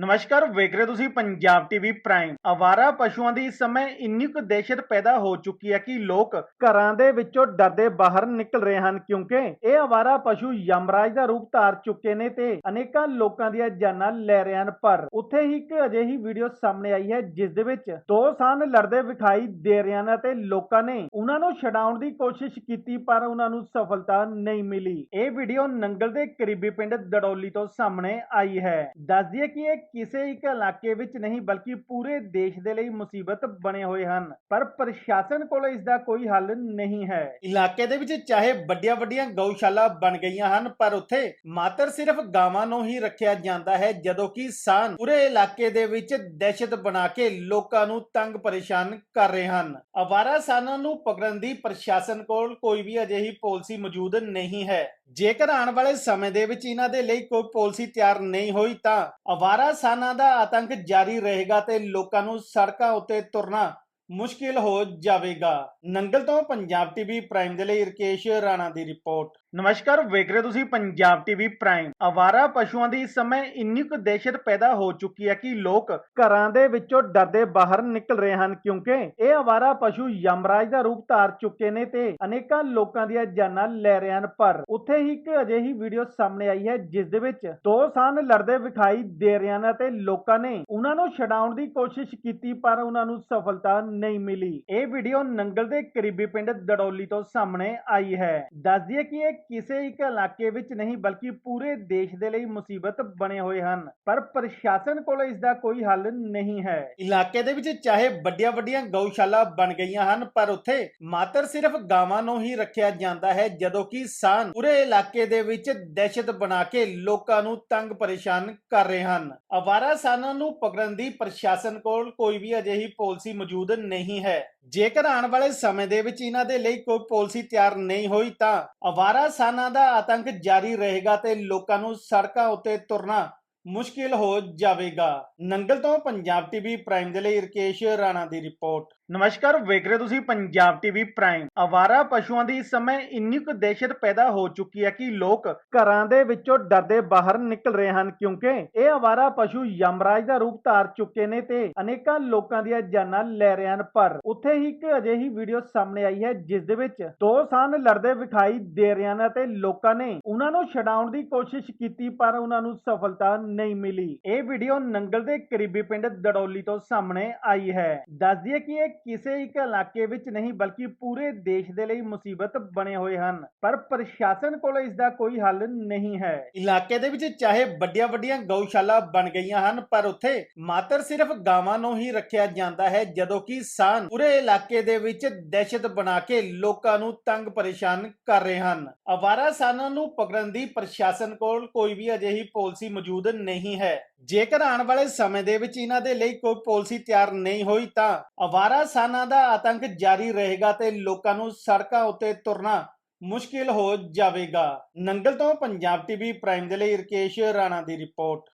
ਨਮਸਕਾਰ, ਵੇਖ ਰਹੇ ਹੋ ਤੁਸੀਂ ਪੰਜਾਬ ਟੀਵੀ ਪ੍ਰਾਈਮ ਆਵਾਰਾ ਪਸ਼ੂਆਂ ਦੀ ਇਸ ਸਮੇਂ ਇੰਨੀ ਕੁ ਦਹਿਸ਼ਤ ਪੈਦਾ ਹੋ ਚੁੱਕੀ ਹੈ ਕਿ ਲੋਕ ਘਰਾਂ ਦੇ ਵਿੱਚੋਂ ਡਰਦੇ ਬਾਹਰ ਨਿਕਲ ਰਹੇ ਹਨ ਕਿਉਂਕਿ ਇਹ ਆਵਾਰਾ ਪਸ਼ੂ ਯਮਰਾਜ ਦਾ ਰੂਪ ਧਾਰ ਚੁੱਕੇ ਨੇ ਤੇ ਅਨੇਕਾਂ ਲੋਕਾਂ ਦੀਆਂ ਜਾਨਾਂ ਲੈ ਰਹੇ ਹਨ। ਪਰ ਉੱਥੇ ਹੀ ਇੱਕ ਅਜਿਹੀ ਵੀਡੀਓ ਸਾਹਮਣੇ ਆਈ ਹੈ, ਜਿਸ ਦੇ ਵਿੱਚ ਦੋ ਸਾਨ ਲੜਦੇ ਵਿਖਾਈ ਦੇ ਰਹੇ ਹਨ ਅਤੇ ਲੋਕਾਂ ਨੇ ਉਹਨਾਂ ਨੂੰ ਛਡਾਉਣ ਦੀ ਕੋਸ਼ਿਸ਼ ਕੀਤੀ, ਪਰ ਉਹਨਾਂ ਨੂੰ ਸਫਲਤਾ ਨਹੀਂ ਮਿਲੀ। ਇਹ ਵੀਡੀਓ ਨੰਗਲ ਦੇ ਕਰੀਬੀ ਪਿੰਡ ਦੜੌਲੀ ਤੋਂ ਸਾਹਮਣੇ ਆਈ ਹੈ। ਦੱਸ ਦਈਏ ਕਿ ਇਹ ਕਿਸੇ ਇੱਕ ਇਲਾਕੇ ਵਿੱਚ ਨਹੀਂ, ਬਲਕਿ ਪੂਰੇ ਦੇਸ਼ ਦੇ ਲਈ ਮੁਸੀਬਤ ਬਣੇ ਹੋਏ ਹਨ। ਪਰ ਪ੍ਰਸ਼ਾਸਨ ਕੋਲ ਇਸ ਦਾ ਕੋਈ ਹੱਲ ਨਹੀਂ ਹੈ। ਇਲਾਕੇ ਦੇ ਵਿੱਚ ਚਾਹੇ ਵੱਡੀਆਂ ਵੱਡੀਆਂ ਗਊਸ਼ਾਲਾ ਬਣ ਗਈਆਂ ਹਨ, ਪਰ ਉੱਥੇ ਮਾਤਰ ਸਿਰਫ ਗਾਵਾਂ ਨੂੰ ਹੀ ਰੱਖਿਆ ਜਾਂਦਾ ਹੈ, ਜਦੋਂ ਕਿ ਸਾਨ ਪੂਰੇ ਇਲਾਕੇ ਦੇ ਵਿੱਚ ਦਹਿਸ਼ਤ ਬਣਾ ਕੇ ਲੋਕਾਂ ਨੂੰ ਤੰਗ ਪਰੇਸ਼ਾਨ ਕਰ ਰਹੇ ਹਨ। ਅਵਾਰਾ ਸਾਨਾਂ ਨੂੰ ਪਕੜਨ ਦੀ ਪ੍ਰਸ਼ਾਸਨ ਕੋਲ ਕੋਈ ਵੀ ਅਜਿਹੀ ਪਾਲਿਸੀ ਮੌਜੂਦ ਨਹੀਂ ਹੈ। ਜੇਕਰ ਆਉਣ ਵਾਲੇ ਸਮੇਂ ਦੇ ਵਿੱਚ ਇਹਨਾਂ ਦੇ ਲਈ ਕੋਈ ਪਾਲਿਸੀ ਤਿਆਰ ਨਹੀਂ ਹੋਈ, ਤਾਂ ਅਵਾਰਾ ਕਿਸਾਨਾਂ ਦਾ ਆਤੰਕ ਜਾਰੀ ਰਹੇਗਾ ਤੇ ਲੋਕਾਂ ਨੂੰ ਸੜਕਾਂ ਉੱਤੇ ਤੁਰਨਾ ਮੁਸ਼ਕਿਲ ਹੋ ਜਾਵੇਗਾ। ਨੰਗਲ ਤੋਂ ਪੰਜਾਬ ਟੀਵੀ ਪ੍ਰਾਈਮ ਦੇ ਲਈ ਰਕੇਸ਼ ਰਾਣਾ ਦੀ ਰਿਪੋਰਟ। ਨਮਸਕਾਰ, ਵੇਖ ਰਹੇ ਤੁਸੀਂ ਪੰਜਾਬ ਟੀਵੀ ਪ੍ਰਾਈਮ। ਆਵਾਰਾ ਪਸ਼ੂਆਂ ਦੀ ਇਸ ਸਮੇਂ ਇੰਨੀ ਕੁ ਦਹਿਸ਼ਤ ਪੈਦਾ ਹੋ ਚੁੱਕੀ ਹੈ ਕਿ ਲੋਕ ਘਰਾਂ ਦੇ ਵਿੱਚੋਂ ਡਰਦੇ ਬਾਹਰ ਨਿਕਲ ਰਹੇ ਹਨ, ਕਿਉਂਕਿ ਇਹ ਆਵਾਰਾ ਪਸ਼ੂ ਯਮਰਾਜ ਦਾ ਰੂਪ ਧਾਰ ਚੁੱਕੇ ਨੇ ਤੇ ਅਨੇਕਾਂ ਲੋਕਾਂ ਦੀਆਂ ਜਾਨਾਂ ਲੈ ਰਹੇ ਹਨ, ਪਰ ਉੱਥੇ ਹੀ ਇੱਕ ਅਜਿਹੀ ਵੀਡੀਓ ਸਾਹਮਣੇ ਆਈ ਹੈ, ਜਿਸ ਦੇ ਵਿੱਚ ਦੋ ਸਾਨ ਲੜਦੇ ਵਿਖਾਈ ਦੇ ਰਹੇ ਹਨ ਅਤੇ ਲੋਕਾਂ ਨੇ ਉਹਨਾਂ ਨੂੰ ਛਡਾਉਣ ਦੀ ਕੋਸ਼ਿਸ਼ ਕੀਤੀ, ਪਰ ਉਹਨਾਂ ਨੂੰ ਸਫਲਤਾ ਨਹੀਂ ਮਿਲੀ। ਇਹ ਵੀਡੀਓ ਨੰਗਲ ਦੇ ਕਰੀਬੀ ਪਿੰਡ ਦੜੌਲੀ ਤੋਂ ਸਾਹਮਣੇ ਆਈ ਹੈ। ਦੱਸ ਦਈਏ ਕਿ ਇਹ ਕਿਸੇ ਇੱਕ ਇਲਾਕੇ ਵਿੱਚ ਨਹੀਂ, ਬਲਕਿ ਪੂਰੇ ਦੇਸ਼ ਦੇ ਲਈ ਮੁਸੀਬਤ ਬਣੇ ਹੋਏ ਹਨ। ਪਰ ਪ੍ਰਸ਼ਾਸਨ ਕੋਲ ਇਸ ਦਾ ਕੋਈ ਹੱਲ ਨਹੀਂ ਹੈ। ਇਲਾਕੇ ਦੇ ਵਿੱਚ ਚਾਹੇ ਵੱਡੀਆਂ ਵੱਡੀਆਂ ਗਊਸ਼ਾਲਾ ਬਣ ਗਈਆਂ ਹਨ, ਪਰ ਉੱਥੇ ਮਾਤਰ ਸਿਰਫ ਗਾਵਾਂ ਨੂੰ ਹੀ ਰੱਖਿਆ ਜਾਂਦਾ ਹੈ, ਜਦੋਂ ਕਿ ਸਾਨ ਪੂਰੇ ਇਲਾਕੇ ਦੇ ਵਿੱਚ ਦਹਿਸ਼ਤ ਬਣਾ ਕੇ ਲੋਕਾਂ ਨੂੰ ਤੰਗ ਪਰੇਸ਼ਾਨ ਕਰ ਰਹੇ ਹਨ। ਅਵਾਰਾ ਸਾਨਾਂ ਨੂੰ ਪਕੜਨ ਦੀ ਪ੍ਰਸ਼ਾਸਨ ਕੋਲ ਕੋਈ ਵੀ ਅਜਿਹੀ ਪਾਲਿਸੀ ਮੌਜੂਦ ਨਹੀਂ ਹੈ। ਜੇਕਰ ਆਉਣ ਵਾਲੇ ਸਮੇਂ ਦੇ ਵਿੱਚ ਇਹਨਾਂ ਦੇ ਲਈ ਕੋਈ ਪਾਲਿਸੀ ਤਿਆਰ ਨਹੀਂ ਹੋਈ ਤਾਂ ਅਵਾਰਾ ਸਾਨਾਂ ਦਾ ਆਤੰਕ ਜਾਰੀ ਰਹੇਗਾ ਤੇ ਲੋਕਾਂ ਨੂੰ ਸੜਕਾਂ ਉੱਤੇ ਤੁਰਨਾ ਮੁਸ਼ਕਿਲ ਹੋ ਜਾਵੇਗਾ। ਨੰਗਲ ਤੋਂ ਪੰਜਾਬ ਟੀਵੀ ਪ੍ਰਾਈਮ ਦੇ ਲਈ ਰਕੇਸ਼ ਰਾਣਾ ਦੀ ਰਿਪੋਰਟ। ਨਮਸਕਾਰ, ਵੇਖ ਰਹੇ ਹੋ ਤੁਸੀਂ ਪੰਜਾਬ ਟੀਵੀ ਪ੍ਰਾਈਮ ਆਵਾਰਾ ਪਸ਼ੂਆਂ ਦੀ ਇਸ ਸਮੇਂ ਇੰਨੀ ਕੁ ਦਹਿਸ਼ਤ ਪੈਦਾ ਹੋ ਚੁੱਕੀ ਹੈ ਕਿ ਲੋਕ ਘਰਾਂ ਦੇ ਵਿੱਚੋਂ ਡਰਦੇ ਬਾਹਰ ਨਿਕਲ ਰਹੇ ਹਨ ਕਿਉਂਕਿ ਇਹ ਆਵਾਰਾ ਪਸ਼ੂ ਯਮਰਾਜ ਦਾ ਰੂਪ ਧਾਰ ਚੁੱਕੇ ਨੇ ਤੇ ਅਨੇਕਾਂ ਲੋਕਾਂ ਦੀਆਂ ਜਾਨਾਂ ਲੈ ਰਹੇ ਹਨ। ਪਰ ਉੱਥੇ ਹੀ ਇੱਕ ਅਜਿਹੀ ਵੀਡੀਓ ਸਾਹਮਣੇ ਆਈ ਹੈ, ਜਿਸ ਦੇ ਵਿੱਚ ਦੋ ਸਾਨ ਲੜਦੇ ਵਿਖਾਈ ਦੇ ਰਹੇ ਹਨ ਅਤੇ ਲੋਕਾਂ ਨੇ ਉਹਨਾਂ ਨੂੰ ਛਡਾਉਣ ਦੀ ਕੋਸ਼ਿਸ਼ ਕੀਤੀ, ਪਰ ਉਹਨਾਂ ਨੂੰ ਸਫਲਤਾ ਨਹੀਂ ਮਿਲੀ। ਇਹ ਵੀਡੀਓ ਨੰਗਲ ਦੇ ਕਰੀਬੀ ਪਿੰਡ ਦੜੋਲੀ ਤੋਂ ਸਾਹਮਣੇ ਆਈ ਹੈ। ਦੱਸ ਦਈਏ ਕਿ ਇਹ ਕਿਸੇ ਇੱਕ ਇਲਾਕੇ ਵਿੱਚ ਨਹੀਂ, ਬਲਕਿ ਪੂਰੇ ਦੇਸ਼ ਦੇ ਲਈ ਮੁਸੀਬਤ ਬਣੇ ਹੋਏ ਹਨ। ਪਰ ਪ੍ਰਸ਼ਾਸਨ ਕੋਲ ਇਸ ਦਾ ਕੋਈ ਹੱਲ ਨਹੀਂ ਹੈ। ਇਲਾਕੇ ਦੇ ਵਿੱਚ ਚਾਹੇ ਵੱਡੀਆਂ ਵੱਡੀਆਂ ਗਊਸ਼ਾਲਾ ਬਣ ਗਈਆਂ ਹਨ, ਪਰ ਉੱਥੇ ਮਾਤਰ ਸਿਰਫ ਗਾਵਾਂ ਨੂੰ ਹੀ ਰੱਖਿਆ ਜਾਂਦਾ ਹੈ, ਜਦੋਂ ਕਿ ਸਾਨ ਪੂਰੇ ਇਲਾਕੇ ਦੇ ਵਿੱਚ ਦਹਿਸ਼ਤ ਬਣਾ ਕੇ ਲੋਕਾਂ ਨੂੰ ਤੰਗ ਪਰੇਸ਼ਾਨ ਕਰ ਰਹੇ ਹਨ। ਅਵਾਰਾ ਸਾਨਾਂ ਨੂੰ ਪਕੜਨ ਦੀ ਪ੍ਰਸ਼ਾਸਨ ਕੋਲ ਕੋਈ ਵੀ ਅਜਿਹੀ ਪਾਲਿਸੀ ਮੌਜੂਦ ਨਹੀਂ ਹੈ। ਜੇਕਰ ਆਉਣ ਵਾਲੇ ਸਮੇਂ ਦੇ ਵਿੱਚ ਇਹਨਾਂ ਦੇ ਲਈ ਕੋਈ ਪਾਲਿਸੀ ਤਿਆਰ ਨਹੀਂ ਹੋਈ, ਤਾਂ ਅਵਾਰਾ ਕਿਸਾਨਾਂ ਦਾ ਆਤੰਕ ਜਾਰੀ ਰਹੇਗਾ ਤੇ ਲੋਕਾਂ ਨੂੰ ਸੜਕਾਂ ਉੱਤੇ ਤੁਰਨਾ ਮੁਸ਼ਕਿਲ ਹੋ ਜਾਵੇਗਾ। ਨੰਗਲ ਤੋਂ ਪੰਜਾਬ ਟੀਵੀ ਪ੍ਰਾਈਮ ਦੇ ਲਈ ਰਕੇਸ਼ ਰਾਣਾ ਦੀ ਰਿਪੋਰਟ।